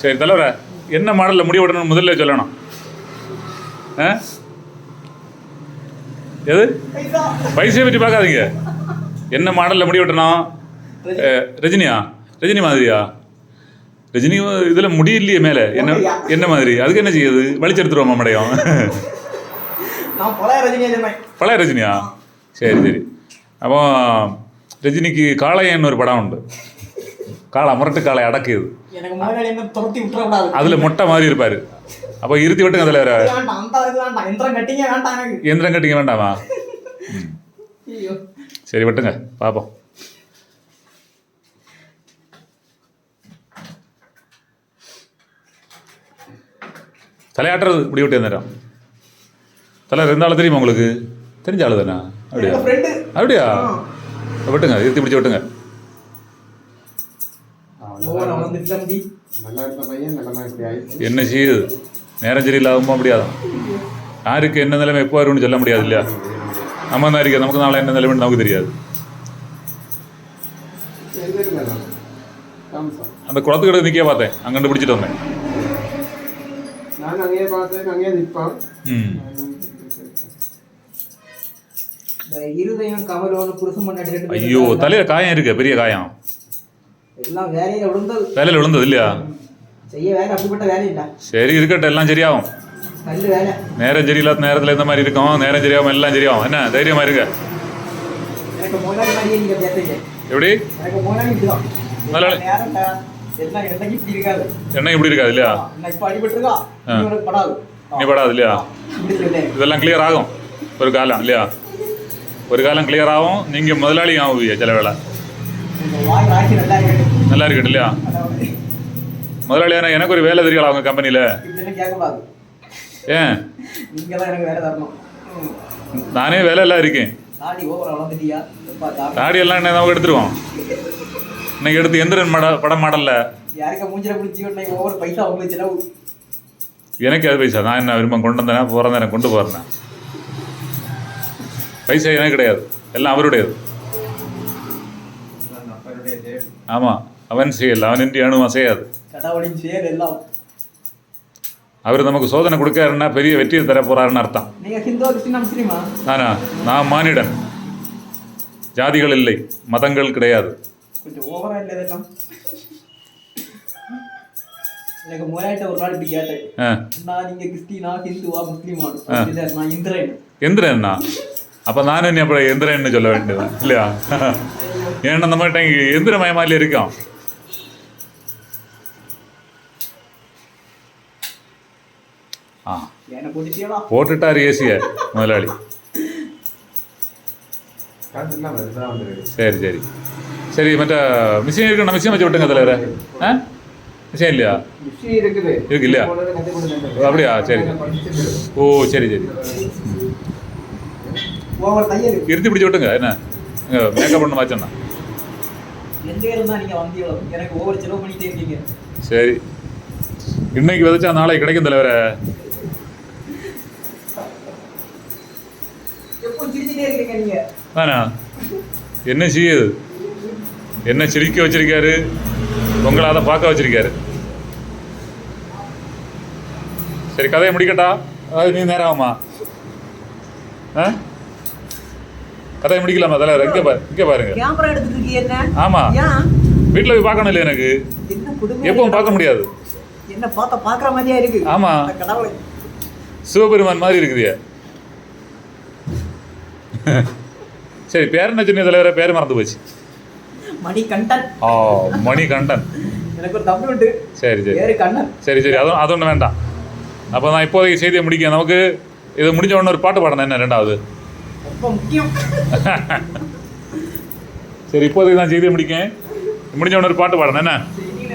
சரி தலைவர என்ன மாடலில் முடி விடணும்னு முதல்ல சொல்லணும்? ஆ? எது? பைசா பைசையை பற்றி பார்க்காதீங்க. என்ன மாடலில் முடி வெட்டணும் ரஜினியா? ரஜினி மாதிரியா? ரஜினி இதில் முடி இல்லையே மேலே. என்ன என்ன மாதிரி? அதுக்கு என்ன செய்யுது வலிச்செடுத்துருவோம் மடையும்? பழைய ரஜினியா? சரி சரி. அப்போ ரஜினிக்கு காளையன்னு ஒரு படம் உண்டு. காளை முரட்டு காளை அடக்குது அதில் மொட்டை மாதிரி இருப்பார். அப்போ இருத்தி விட்டுங்க அதில் எந்திரம் கட்டிங்க வேண்டாம் சரி விட்டுங்க. பார்ப்போம் தலையாட்டுறது இப்படி விட்டு நேரம் தலை ரெண்டு ஆள் தெரியுமா உங்களுக்கு? தெரிஞ்ச ஆளு தானே? அப்படியா? அப்படியா? விட்டுங்க இருத்தி பிடிச்சி விட்டுங்க. என்ன செய்யுது? நேரம் சரியில்லாம முடியாதான் யாருக்கு என்ன நிலைமை எப்போ வரும்னு சொல்ல முடியாது இல்லையா? நம்ம தான் இருக்க நமக்கு நாளை என்ன நிலைமைன்னு நமக்கு தெரியாது. அந்த குளத்துக்கிட்ட நிற்க பார்த்தேன். அங்கண்டு பிடிச்சிட்டு வந்தேன். ஐயோ. தலையில காயம் இருக்கு. பெரிய காயம். வேலையில விழுந்தது. இல்லையா? செய்ய வேலை அப்படிப்பட்ட வேலை இல்ல. சரி இருக்கட்டும் எல்லாம் சரியாகும். வேலை. நேரம் சரியில்லாத நேரத்தில் இந்த மாதிரி இருக்கும். நேரம் சரியாகும் எல்லாம் சரியாகும். என்ன தைரியமா இருங்க. முதலாளி எப்படி? முதலாளி முதலாளி? என்ன? இப்படி இருக்காது? இல்லையா? நீ படாது. இல்லையா? இதெல்லாம் கிளியர் ஆகும். ஒரு காலம் இல்லையா? ஒரு காலம் கிளியர் ஆகும். நீங்க முதலாளியும் ஆகுவீங்க சில ராக்கி நல்லா இருக்கட்டும் இல்லையா முதலாளியான எனக்கு ஒரு வேலை தெரியல அவங்க கம்பெனியில் ஏன்? நானே வேலை எல்லாம் இருக்கேன். தாடி எல்லாம் என்ன நமக்கு எடுத்துருவோம் இன்னைக்கு எடுத்து எந்திரன் படம் மாடல்ல. எனக்கு அது பைசா. நான் என்ன விரும்பம் கொண்டு வந்தேன் போகிறேன் கொண்டு போகிறேன் பைசா எனக்கு கிடையாது. எல்லாம் அவருடையது. ஆமாம் அவன் செய்யல அவன் இன்றி அணு அசையாது. கடவுளின் செயல் எல்லாம். அவர் நமக்கு சோதனை கொடுக்காருன்னா பெரிய வெற்றியை தர போறாருன்னு அர்த்தம். முஸ்லீமா? நானா? மானிடன். ஜாதிகள் இல்லை மதங்கள் கிடையாது. எனக்கு முதலாயிட்ட ஒரு நாள் இப்படி கேட்டேன். நான் நீங்க கிறிஸ்டினா ஹிந்துவா முஸ்லீமா? ஆ. இல்ல நான் இந்திரன். அப்போ நானும் சொல்ல வேண்டியது இல்லையா? ஏன்னா நம்ம கிட்ட இங்க எந்திரமயமாதிரி இருக்கோம் ஆ என்ன போட்டுட்டியடா போட்டுட்டார் ஏசிய முதலாளி காட்டுலாம் வருதா வந்துருக்கு சரி சரி சரி மற்ற மிஷின் இருக்கு மிஷின் வச்சு விட்டுங்க தலைவர ஆ மிஷின் இல்லையா விஷயம் இருக்குது இருக்கு இல்லையா? போனது கத்து கொடுத்தேன். சரி. வந்தீங்களோ? எனக்கு செலவு பண்ணிட்டே இருக்கீங்க. இன்னைக்கு விதைச்சா நாளைக்கு கிடைக்கும் தலைவர. தானா என்ன செய்யுது? என்ன சிரிக்க வச்சிருக்காரு? உங்களை அதை பார்க்க வச்சிருக்காரு. சரி கதையை முடிக்கட்டா? அது நீ நேரம் ஆகுமா? ஆ? கதையை முடிக்கலாமா? தலைவர் இங்கே பாரு இங்கே பாருங்க. கேமரா எடுத்துட்டு என்ன? ஆமா. ஏன்? வீட்டில் போய் பார்க்கணும் இல்லை எனக்கு? என்ன குடும்பம் எப்பவும் பார்க்க முடியாது. என்ன பார்த்தா பாக்குற மாதிரியா இருக்கு? ஆமா. அட கடவுளே. சிவபெருமான் மாதிரி இருக்குதுயா. சரி பேர் என்ன சொன்ன தலைவர? பேர் மறந்து போச்சு. மணி கண்டன் ஆ மணி கண்டன் எனக்கு ஒரு தம்பி உண்டு. சரி சரி. பேரு கண்ணன். சரி சரி. அதுவும் அது ஒன்றும் வேண்டாம். அப்போ நான் இப்போதைக்கு செய்தியை முடிக்க. நமக்கு இது முடிஞ்ச உடனே ஒரு பாட்டு பாடணும். என்ன ரெண்டாவது? ரொம்ப முக்கியம். சரி இப்போதைக்கு நான் செய்தியை முடிக்கேன். முடிஞ்ச உடனே ஒரு பாட்டு பாடணும் என்ன? செய்தி